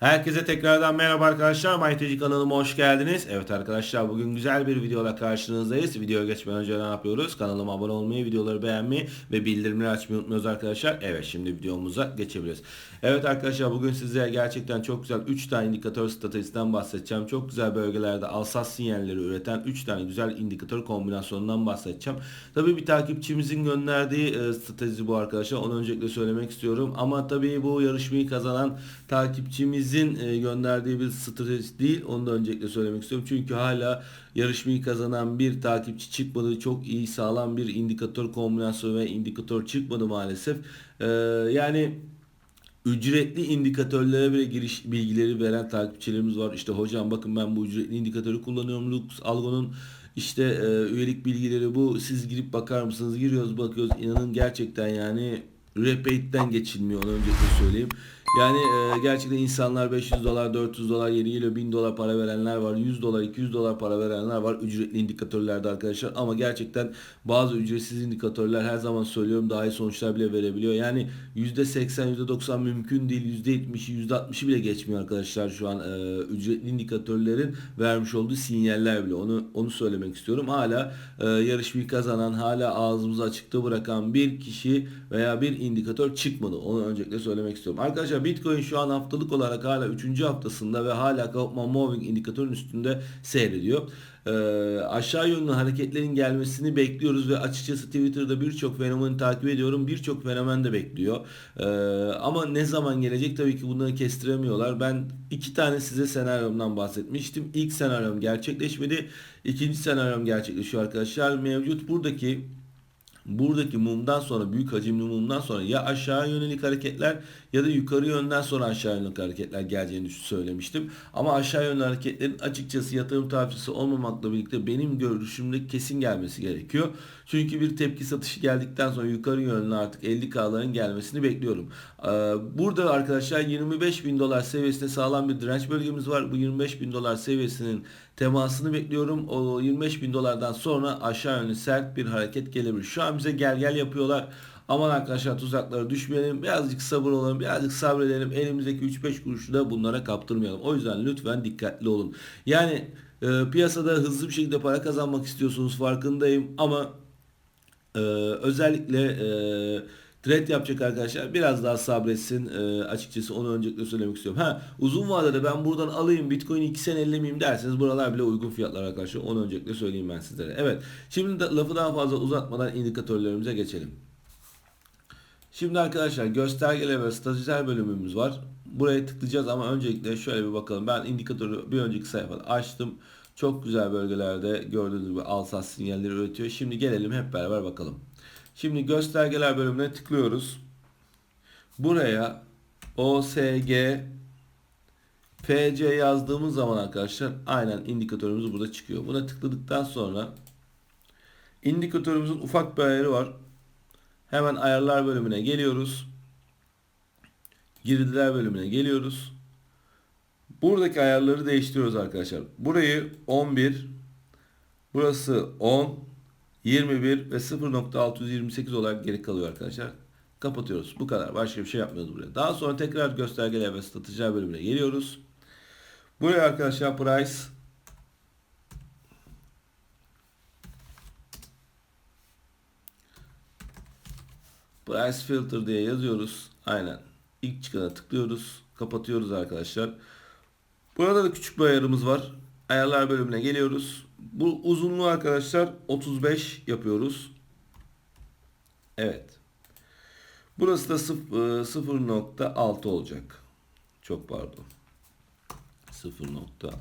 Herkese tekrardan merhaba arkadaşlar. MyTG kanalıma hoş geldiniz. Evet arkadaşlar bugün güzel bir videoyla karşınızdayız. Videoya geçmeden önce ne yapıyoruz? Kanalıma abone olmayı, videoları beğenmeyi ve bildirimleri açmayı unutmuyoruz arkadaşlar. Evet şimdi videomuza geçebiliriz. Evet arkadaşlar bugün size gerçekten çok güzel 3 tane indikatör stratejisinden bahsedeceğim. Çok güzel bölgelerde alsat sinyalleri üreten 3 tane güzel indikatör kombinasyonundan bahsedeceğim. Tabii bir takipçimizin gönderdiği e, strateji bu arkadaşlar. Onu öncelikle söylemek istiyorum. Ama tabii bu yarışmayı kazanan takipçimizin e, gönderdiği bir strateji değil. Onu da öncelikle söylemek istiyorum. Çünkü hala yarışmayı kazanan bir takipçi çıkmadı. Çok iyi sağlam bir indikatör kombinasyonu ve indikatör çıkmadı maalesef. E, yani ücretli indikatörlere bile giriş bilgileri veren takipçilerimiz var. İşte hocam bakın ben bu ücretli indikatörü kullanıyorum. Lux Algo'nun işte e, üyelik bilgileri bu. Siz girip bakar mısınız? Giriyoruz bakıyoruz. İnanın gerçekten yani repate'den geçilmiyor onu öncelikle söyleyeyim. Yani e, gerçekten insanlar 500 dolar, 400 dolar, yeri geliyor 1000 dolar para verenler var. 100 dolar, 200 dolar para verenler var ücretli indikatörlerde arkadaşlar. Ama gerçekten bazı ücretsiz indikatörler her zaman söylüyorum daha iyi sonuçlar bile verebiliyor. Yani %80, %90 mümkün değil. %70'i, %60'ı bile geçmiyor arkadaşlar şu an e, ücretli indikatörlerin vermiş olduğu sinyaller bile. Onu onu söylemek istiyorum. Hala e, yarışmayı kazanan, hala ağzımızı açıkta bırakan bir kişi veya bir indikatör çıkmadı. Onu öncelikle söylemek istiyorum. Arkadaşlar Bitcoin şu an haftalık olarak hala 3. haftasında ve hala Kaufman Moving indikatörün üstünde seyrediyor. Ee, aşağı yönlü hareketlerin gelmesini bekliyoruz ve açıkçası Twitter'da birçok fenomeni takip ediyorum. Birçok fenomen de bekliyor. Ee, ama ne zaman gelecek tabii ki bunları kestiremiyorlar. Ben iki tane size senaryomdan bahsetmiştim. İlk senaryom gerçekleşmedi. İkinci senaryom gerçekleşiyor arkadaşlar. Mevcut buradaki buradaki mumdan sonra büyük hacimli mumdan sonra ya aşağı yönelik hareketler ya da yukarı yönden sonra aşağı yönelik hareketler geleceğini söylemiştim. Ama aşağı yönlü hareketlerin açıkçası yatırım tavsiyesi olmamakla birlikte benim görüşümde kesin gelmesi gerekiyor. Çünkü bir tepki satışı geldikten sonra yukarı yönlü artık 50K'ların gelmesini bekliyorum. Ee, burada arkadaşlar 25 bin dolar seviyesinde sağlam bir direnç bölgemiz var. Bu 25 bin dolar seviyesinin temasını bekliyorum. O 25 bin dolardan sonra aşağı yönlü sert bir hareket gelebilir. Şu an bize gel gel yapıyorlar. Aman arkadaşlar tuzaklara düşmeyelim. Birazcık sabır olalım. Birazcık sabredelim. Elimizdeki 3-5 kuruşu da bunlara kaptırmayalım. O yüzden lütfen dikkatli olun. Yani e, piyasada hızlı bir şekilde para kazanmak istiyorsunuz farkındayım ama e, özellikle e, trade yapacak arkadaşlar biraz daha sabretsin. E, açıkçası onu öncelikle söylemek istiyorum. Ha uzun vadede ben buradan alayım Bitcoin 2 sene ellemeyeyim derseniz buralar bile uygun fiyatlar arkadaşlar. Onu öncelikle söyleyeyim ben sizlere. Evet. Şimdi de lafı daha fazla uzatmadan indikatörlerimize geçelim. Şimdi arkadaşlar göstergeler ve stratejiler bölümümüz var. Buraya tıklayacağız ama öncelikle şöyle bir bakalım. Ben indikatörü bir önceki sayfada açtım. Çok güzel bölgelerde gördüğünüz gibi al sat sinyalleri üretiyor. Şimdi gelelim hep beraber bakalım. Şimdi göstergeler bölümüne tıklıyoruz. Buraya OSG FC yazdığımız zaman arkadaşlar aynen indikatörümüz burada çıkıyor. Buna tıkladıktan sonra indikatörümüzün ufak bir ayarı var. Hemen ayarlar bölümüne geliyoruz. Girdiler bölümüne geliyoruz. Buradaki ayarları değiştiriyoruz arkadaşlar. Burayı 11, burası 10, 21 ve 0.628 olarak geri kalıyor arkadaşlar. Kapatıyoruz. Bu kadar. Başka bir şey yapmıyoruz buraya. Daha sonra tekrar göstergeler ve stratejiler bölümüne geliyoruz. Buraya arkadaşlar price Price filter diye yazıyoruz. Aynen. İlk çıkana tıklıyoruz. Kapatıyoruz arkadaşlar. Burada da küçük bir ayarımız var. Ayarlar bölümüne geliyoruz. Bu uzunluğu arkadaşlar 35 yapıyoruz. Evet. Burası da 0.6 olacak. Çok pardon. 0.6.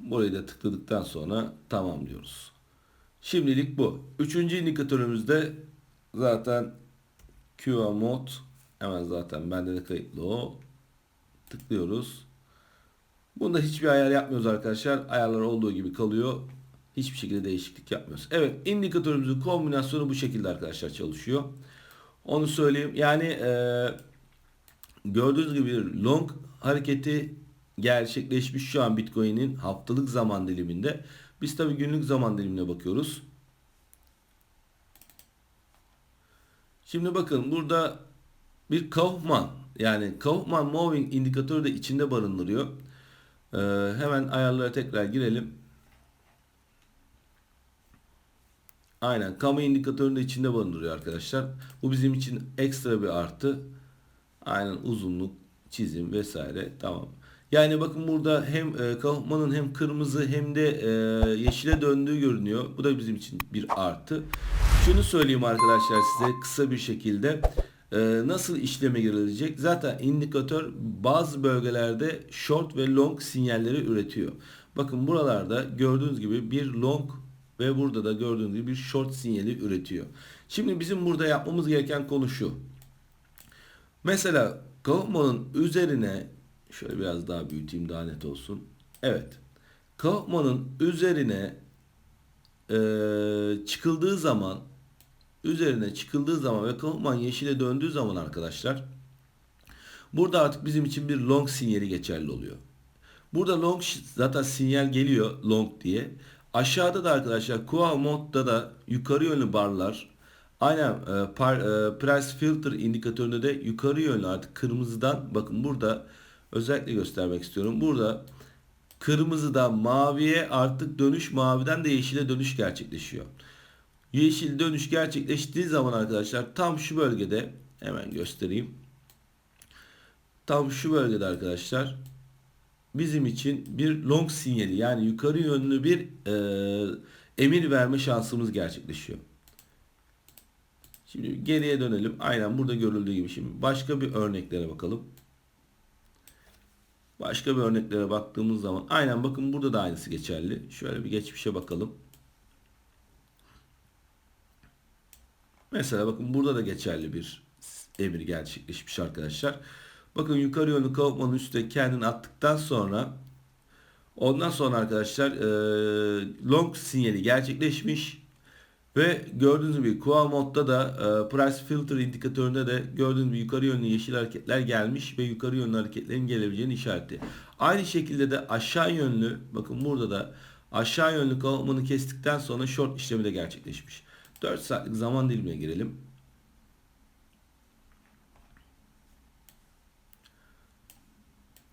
Burayı da tıkladıktan sonra tamam diyoruz. Şimdilik bu. Üçüncü indikatörümüzde zaten QA mod hemen zaten bende de kayıtlı o. Tıklıyoruz. Bunda hiçbir ayar yapmıyoruz arkadaşlar. Ayarlar olduğu gibi kalıyor. Hiçbir şekilde değişiklik yapmıyoruz. Evet indikatörümüzün kombinasyonu bu şekilde arkadaşlar çalışıyor. Onu söyleyeyim. Yani e, gördüğünüz gibi long hareketi gerçekleşmiş şu an Bitcoin'in haftalık zaman diliminde. Biz tabi günlük zaman dilimine bakıyoruz. Şimdi bakın burada bir Kaufman yani Kaufman Moving indikatörü de içinde barındırıyor. Ee, hemen ayarlara tekrar girelim. Aynen kamu indikatörünü de içinde barındırıyor arkadaşlar. Bu bizim için ekstra bir artı. Aynen uzunluk, çizim vesaire tamam. Yani bakın burada hem e, Kaufman'ın hem kırmızı hem de e, yeşile döndüğü görünüyor. Bu da bizim için bir artı. Şunu söyleyeyim arkadaşlar size kısa bir şekilde. E, nasıl işleme girilecek? Zaten indikatör bazı bölgelerde short ve long sinyalleri üretiyor. Bakın buralarda gördüğünüz gibi bir long ve burada da gördüğünüz gibi bir short sinyali üretiyor. Şimdi bizim burada yapmamız gereken konu şu. Mesela Kaufman'ın üzerine şöyle biraz daha büyüteyim daha net olsun. Evet. Kaufman'ın üzerine e, çıkıldığı zaman üzerine çıkıldığı zaman ve Kaufman yeşile döndüğü zaman arkadaşlar burada artık bizim için bir long sinyali geçerli oluyor. Burada long zaten sinyal geliyor long diye. Aşağıda da arkadaşlar Kua modda da yukarı yönlü barlar aynen e, par, e, price filter indikatöründe de yukarı yönlü artık kırmızıdan bakın burada özellikle göstermek istiyorum. Burada kırmızıdan maviye artık dönüş maviden de yeşile dönüş gerçekleşiyor. Yeşil dönüş gerçekleştiği zaman arkadaşlar tam şu bölgede hemen göstereyim. Tam şu bölgede arkadaşlar bizim için bir long sinyali yani yukarı yönlü bir e, emir verme şansımız gerçekleşiyor. Şimdi geriye dönelim. Aynen burada görüldüğü gibi şimdi başka bir örneklere bakalım. Başka bir örneklere baktığımız zaman aynen bakın burada da aynısı geçerli. Şöyle bir geçmişe bakalım. Mesela bakın burada da geçerli bir emir gerçekleşmiş arkadaşlar. Bakın yukarı yönlü Kaufman'ın üstte kendini attıktan sonra ondan sonra arkadaşlar e, long sinyali gerçekleşmiş ve gördüğünüz gibi QA modda da e, price filter indikatöründe de gördüğünüz gibi yukarı yönlü yeşil hareketler gelmiş ve yukarı yönlü hareketlerin gelebileceğini işareti. Aynı şekilde de aşağı yönlü bakın burada da aşağı yönlü Kaufman'ı kestikten sonra short işlemi de gerçekleşmiş. 4 saatlik zaman dilimine girelim.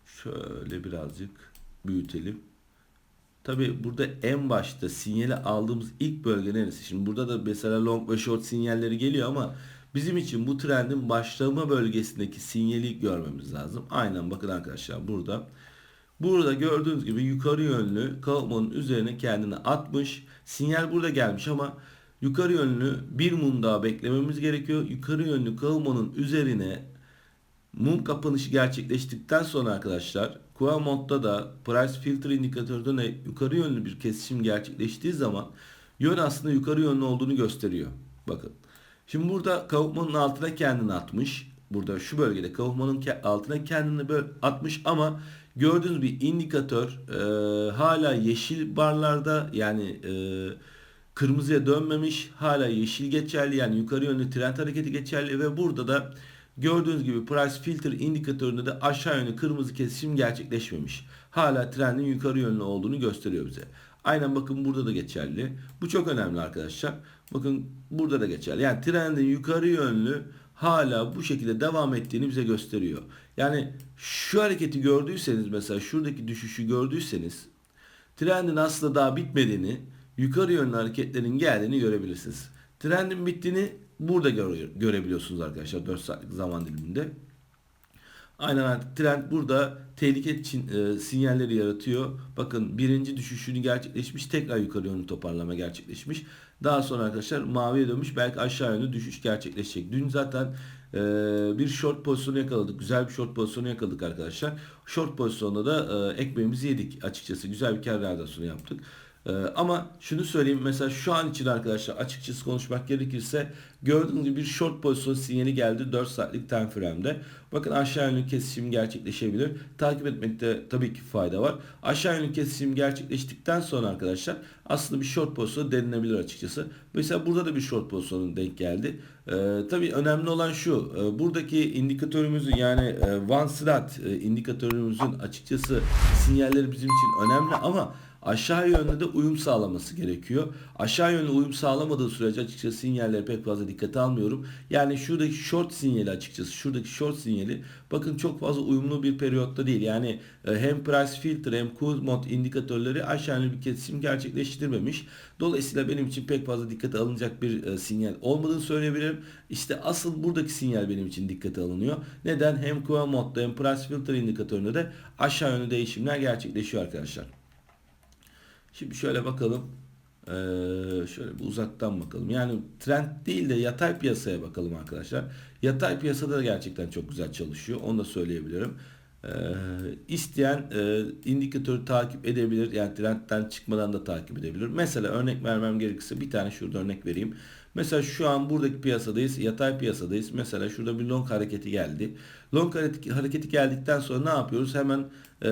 Şöyle birazcık büyütelim. Tabi burada en başta sinyali aldığımız ilk bölge neresi? Şimdi burada da mesela long ve short sinyalleri geliyor ama bizim için bu trendin başlama bölgesindeki sinyali görmemiz lazım. Aynen bakın arkadaşlar burada. Burada gördüğünüz gibi yukarı yönlü Kaufman'ın üzerine kendini atmış. Sinyal burada gelmiş ama yukarı yönlü bir mum daha beklememiz gerekiyor. Yukarı yönlü Kaufman'ın üzerine mum kapanışı gerçekleştikten sonra arkadaşlar QA modda da price filter indikatörde yukarı yönlü bir kesişim gerçekleştiği zaman yön aslında yukarı yönlü olduğunu gösteriyor. Bakın. Şimdi burada Kaufman'ın altına kendini atmış. Burada şu bölgede Kaufman'ın altına kendini böyle atmış ama gördüğünüz bir indikatör e, hala yeşil barlarda yani e, kırmızıya dönmemiş. Hala yeşil geçerli yani yukarı yönlü trend hareketi geçerli ve burada da Gördüğünüz gibi price filter indikatöründe de aşağı yönlü kırmızı kesişim gerçekleşmemiş. Hala trendin yukarı yönlü olduğunu gösteriyor bize. Aynen bakın burada da geçerli. Bu çok önemli arkadaşlar. Bakın burada da geçerli. Yani trendin yukarı yönlü hala bu şekilde devam ettiğini bize gösteriyor. Yani şu hareketi gördüyseniz mesela şuradaki düşüşü gördüyseniz trendin aslında daha bitmediğini yukarı yönlü hareketlerin geldiğini görebilirsiniz. Trendin bittiğini burada göre, görebiliyorsunuz arkadaşlar 4 saatlik zaman diliminde. Aynen artık trend burada tehlike için, e, sinyalleri yaratıyor. Bakın birinci düşüşünü gerçekleşmiş. Tekrar yukarı yönlü toparlama gerçekleşmiş. Daha sonra arkadaşlar maviye dönmüş. Belki aşağı yönlü düşüş gerçekleşecek. Dün zaten e, bir short pozisyonu yakaladık. Güzel bir short pozisyonu yakaladık arkadaşlar. Short pozisyonda da e, ekmeğimizi yedik açıkçası. Güzel bir kar realizasyonu yaptık. Ee, ama şunu söyleyeyim mesela şu an için arkadaşlar açıkçası konuşmak gerekirse gördüğünüz gibi bir short pozisyon sinyali geldi 4 saatlik time frame'de. Bakın aşağı yönlü kesişim gerçekleşebilir. Takip etmekte tabii ki fayda var. Aşağı yönlü kesişim gerçekleştikten sonra arkadaşlar aslında bir short pozisyonu denilebilir açıkçası. Mesela burada da bir short pozisyonun denk geldi. Ee, tabii önemli olan şu. E, buradaki indikatörümüzün yani e, one slot e, indikatörümüzün açıkçası sinyalleri bizim için önemli ama aşağı yönde de uyum sağlaması gerekiyor. Aşağı yönde uyum sağlamadığı sürece açıkçası sinyalleri pek fazla dikkate almıyorum. Yani şuradaki short sinyali açıkçası şuradaki short sinyali bakın çok fazla uyumlu bir periyotta değil. Yani e, hem price filter hem mod indikatörleri aşağı yönlü bir kesişim gerçekleştirmemiş. Dolayısıyla benim için pek fazla dikkate alınacak bir e, sinyal olmadığını söyleyebilirim. İşte asıl buradaki sinyal benim için dikkate alınıyor. Neden? Hem modda hem price filter indikatöründe de aşağı yönlü değişimler gerçekleşiyor arkadaşlar. Şimdi şöyle bakalım. Ee, şöyle bir uzaktan bakalım. Yani trend değil de yatay piyasaya bakalım arkadaşlar. Yatay piyasada da gerçekten çok güzel çalışıyor. Onu da söyleyebilirim. Ee, isteyen e, indikatörü takip edebilir. Yani trendten çıkmadan da takip edebilir. Mesela örnek vermem gerekirse bir tane şurada örnek vereyim. Mesela şu an buradaki piyasadayız. Yatay piyasadayız. Mesela şurada bir long hareketi geldi. Long hareketi geldikten sonra ne yapıyoruz? Hemen e,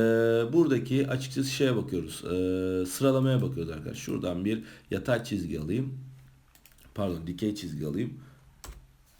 buradaki açıkçası şeye bakıyoruz. E, sıralamaya bakıyoruz arkadaşlar. Şuradan bir yatay çizgi alayım. Pardon dikey çizgi alayım.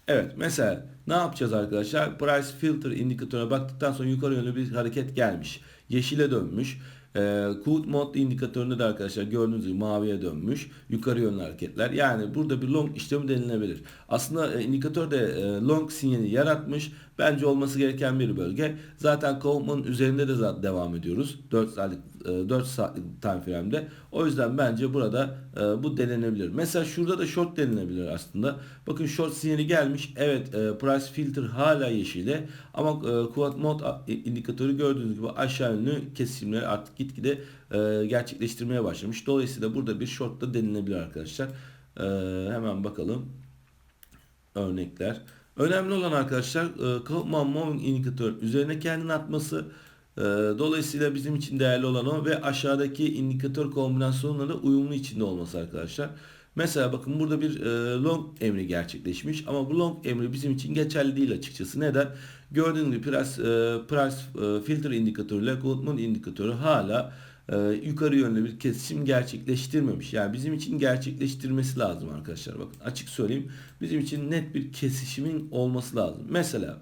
Evet mesela ne yapacağız arkadaşlar? Price filter indikatörüne baktıktan sonra yukarı yönlü bir hareket gelmiş. Yeşile dönmüş. E, Good Mode indikatöründe de arkadaşlar gördüğünüz gibi maviye dönmüş. Yukarı yönlü hareketler. Yani burada bir long işlemi denilebilir. Aslında e, indikatör de e, long sinyali yaratmış. Bence olması gereken bir bölge. Zaten Kaufman'ın üzerinde de zaten devam ediyoruz. 4 saatlik 4 saatlik time frame'de. O yüzden bence burada e, bu denenebilir. Mesela şurada da short denilebilir aslında. Bakın short sinyali gelmiş. Evet e, price filter hala yeşile ama e, quad mode indikatörü gördüğünüz gibi aşağı yönlü kesimleri artık gitgide e, gerçekleştirmeye başlamış. Dolayısıyla burada bir short da denilebilir arkadaşlar. E, hemen bakalım örnekler. Önemli olan arkadaşlar e, Kaufman Moving indikatör üzerine kendini atması. E, dolayısıyla bizim için değerli olan o ve aşağıdaki indikatör kombinasyonları uyumlu içinde olması arkadaşlar. Mesela bakın burada bir e, long emri gerçekleşmiş ama bu long emri bizim için geçerli değil açıkçası. Neden? Gördüğünüz gibi price, e, price e, filter indikatörüyle Goldman indikatörü hala e, yukarı yönlü bir kesişim gerçekleştirmemiş. Yani bizim için gerçekleştirmesi lazım arkadaşlar. Bakın açık söyleyeyim. Bizim için net bir kesişimin olması lazım. Mesela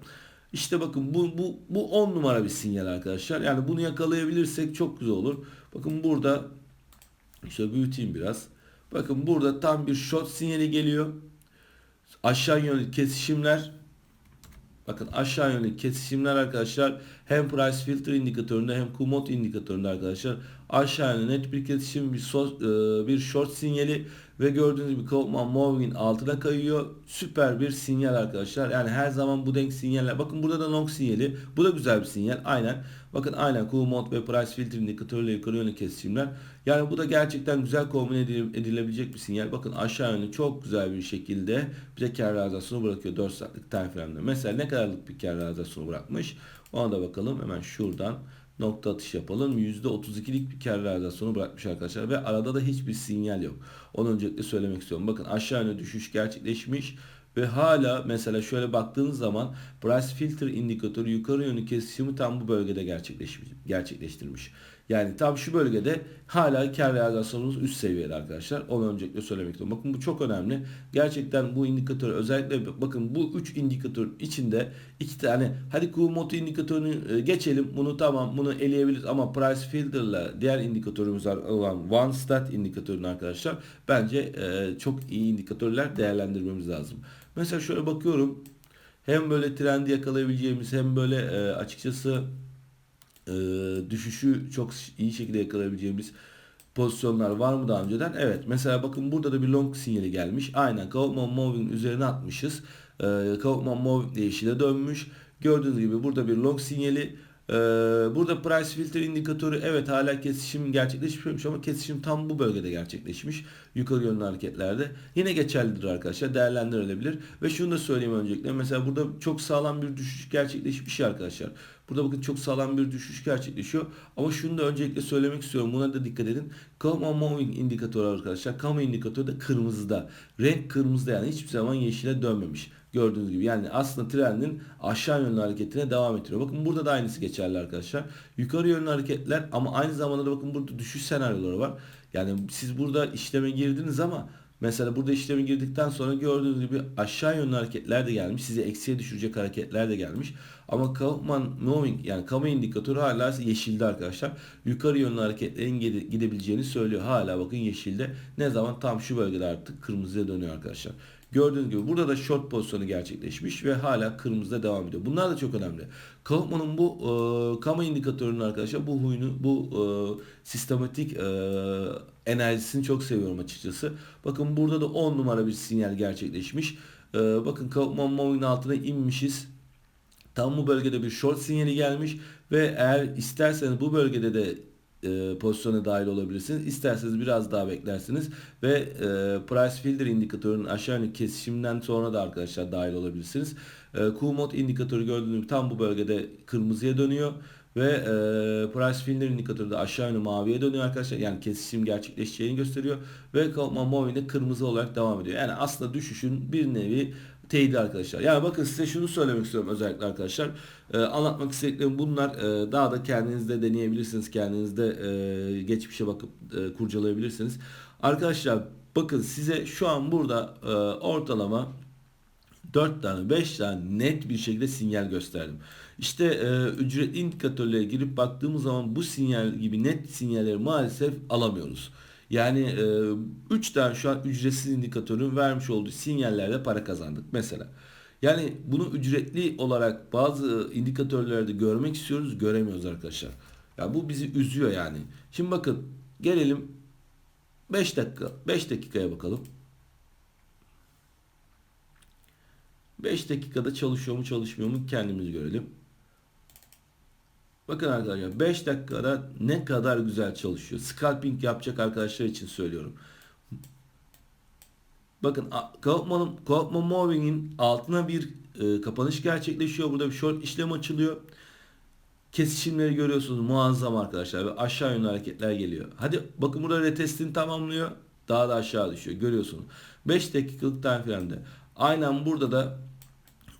işte bakın bu bu bu 10 numara bir sinyal arkadaşlar. Yani bunu yakalayabilirsek çok güzel olur. Bakın burada işte büyüteyim biraz. Bakın burada tam bir short sinyali geliyor. Aşağı yönlü kesişimler Bakın aşağı yönlü kesişimler arkadaşlar hem price filter indikatöründe hem kumot indikatöründe arkadaşlar aşağı yönlü net bir kesişim bir, so, e, bir short sinyali ve gördüğünüz gibi Kaufman Moving'in altına kayıyor. Süper bir sinyal arkadaşlar. Yani her zaman bu denk sinyaller. Bakın burada da long sinyali. Bu da güzel bir sinyal. Aynen. Bakın aynen Cool ve Price Filter indikatörüyle yukarı yönlü kesişimler. Yani bu da gerçekten güzel kombine edilebilecek bir sinyal. Bakın aşağı yönlü çok güzel bir şekilde bize kar realizasyonu bırakıyor 4 saatlik time frame'de. Mesela ne kadarlık bir kar realizasyonu bırakmış? Ona da bakalım. Hemen şuradan nokta atış yapalım. %32'lik bir kar realizasyonu bırakmış arkadaşlar ve arada da hiçbir sinyal yok. Onu öncelikle söylemek istiyorum. Bakın aşağı yönlü düşüş gerçekleşmiş ve hala mesela şöyle baktığınız zaman price filter indikatörü yukarı yönlü kesişimi tam bu bölgede gerçekleşmiş, gerçekleştirmiş. Yani tam şu bölgede hala kar realizasyonumuz üst seviyede arkadaşlar. Onu öncelikle söylemek istiyorum. Bakın bu çok önemli. Gerçekten bu indikatör özellikle bakın bu 3 indikatör içinde iki tane hadi Kumoto indikatörünü e, geçelim. Bunu tamam bunu eleyebiliriz ama price filter'la diğer indikatörümüz olan one stat indikatörünü arkadaşlar bence e, çok iyi indikatörler değerlendirmemiz lazım. Mesela şöyle bakıyorum. Hem böyle trendi yakalayabileceğimiz hem böyle e, açıkçası e, düşüşü çok iyi şekilde yakalayabileceğimiz pozisyonlar var mı daha önceden? Evet. Mesela bakın burada da bir long sinyali gelmiş. Aynen Kaufman Moving üzerine atmışız. E, Kaufman Moving değişiyle dönmüş. Gördüğünüz gibi burada bir long sinyali ee, burada price filter indikatörü evet hala kesişim gerçekleşmemiş ama kesişim tam bu bölgede gerçekleşmiş. Yukarı yönlü hareketlerde. Yine geçerlidir arkadaşlar. Değerlendirilebilir. Ve şunu da söyleyeyim öncelikle. Mesela burada çok sağlam bir düşüş gerçekleşmiş arkadaşlar. Burada bakın çok sağlam bir düşüş gerçekleşiyor. Ama şunu da öncelikle söylemek istiyorum. Buna da dikkat edin. Come moving indikatörü arkadaşlar. Come indikatörü de kırmızıda. Renk kırmızıda yani hiçbir zaman yeşile dönmemiş. Gördüğünüz gibi yani aslında trendin aşağı yönlü hareketine devam ettiriyor. Bakın burada da aynısı geçerli arkadaşlar. Yukarı yönlü hareketler ama aynı zamanda da bakın burada düşüş senaryoları var. Yani siz burada işleme girdiniz ama Mesela burada işlemi girdikten sonra gördüğünüz gibi aşağı yönlü hareketler de gelmiş. Sizi eksiye düşürecek hareketler de gelmiş. Ama Kaufman Moving yani kamu indikatörü hala yeşilde arkadaşlar. Yukarı yönlü hareketlerin gide- gidebileceğini söylüyor. Hala bakın yeşilde. Ne zaman tam şu bölgede artık kırmızıya dönüyor arkadaşlar. Gördüğünüz gibi burada da short pozisyonu gerçekleşmiş ve hala kırmızıda devam ediyor. Bunlar da çok önemli. Kaufman'ın bu e, kamu indikatörünün arkadaşlar bu huyunu, bu e, sistematik e, enerjisini çok seviyorum açıkçası. Bakın burada da 10 numara bir sinyal gerçekleşmiş. E, bakın Kaufman Moving'in altına inmişiz. Tam bu bölgede bir short sinyali gelmiş ve eğer isterseniz bu bölgede de e, pozisyona dahil olabilirsiniz. İsterseniz biraz daha beklersiniz ve e, price filter indikatörünün aşağı yönlü kesişimden sonra da arkadaşlar dahil olabilirsiniz. E, Q-mod indikatörü gördüğünüz gibi tam bu bölgede kırmızıya dönüyor ve e, price filter indikatörü de aşağı yönlü maviye dönüyor arkadaşlar. Yani kesişim gerçekleşeceğini gösteriyor ve Kaufman Moving de kırmızı olarak devam ediyor. Yani aslında düşüşün bir nevi teyidi arkadaşlar. Yani bakın size şunu söylemek istiyorum özellikle arkadaşlar. Ee, anlatmak istediklerim bunlar. Ee, daha da kendinizde deneyebilirsiniz. Kendinizde e, geçmişe bakıp e, kurcalayabilirsiniz. Arkadaşlar bakın size şu an burada e, ortalama 4 tane 5 tane net bir şekilde sinyal gösterdim. İşte e, ücretli indikatörlere girip baktığımız zaman bu sinyal gibi net sinyalleri maalesef alamıyoruz. Yani 3 tane şu an ücretsiz indikatörün vermiş olduğu sinyallerde para kazandık mesela. Yani bunu ücretli olarak bazı indikatörlerde görmek istiyoruz, göremiyoruz arkadaşlar. Ya bu bizi üzüyor yani. Şimdi bakın gelelim 5 dakika 5 dakikaya bakalım. 5 dakikada çalışıyor mu çalışmıyor mu kendimiz görelim. Bakın arkadaşlar 5 dakikada ne kadar güzel çalışıyor. Scalping yapacak arkadaşlar için söylüyorum. Bakın Kaufman, Moving'in altına bir e, kapanış gerçekleşiyor. Burada bir short işlem açılıyor. Kesişimleri görüyorsunuz muazzam arkadaşlar ve aşağı yönlü hareketler geliyor. Hadi bakın burada retestini tamamlıyor. Daha da aşağı düşüyor. Görüyorsunuz. 5 dakikalık time frame'de. Aynen burada da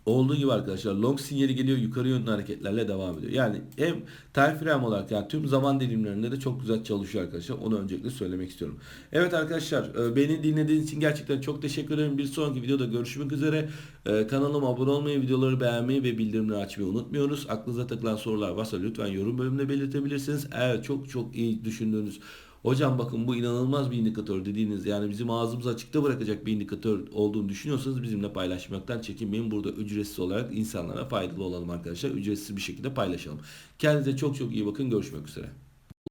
Olduğu gibi arkadaşlar long sinyali geliyor yukarı yönlü hareketlerle devam ediyor. Yani hem time frame olarak yani tüm zaman dilimlerinde de çok güzel çalışıyor arkadaşlar. Onu öncelikle söylemek istiyorum. Evet arkadaşlar e, beni dinlediğiniz için gerçekten çok teşekkür ederim. Bir sonraki videoda görüşmek üzere. E, Kanalıma abone olmayı, videoları beğenmeyi ve bildirimleri açmayı unutmuyoruz. Aklınıza takılan sorular varsa lütfen yorum bölümünde belirtebilirsiniz. Eğer çok çok iyi düşündüğünüz Hocam bakın bu inanılmaz bir indikatör dediğiniz yani bizim ağzımızı açıkta bırakacak bir indikatör olduğunu düşünüyorsanız bizimle paylaşmaktan çekinmeyin. Burada ücretsiz olarak insanlara faydalı olalım arkadaşlar. Ücretsiz bir şekilde paylaşalım. Kendinize çok çok iyi bakın. Görüşmek üzere.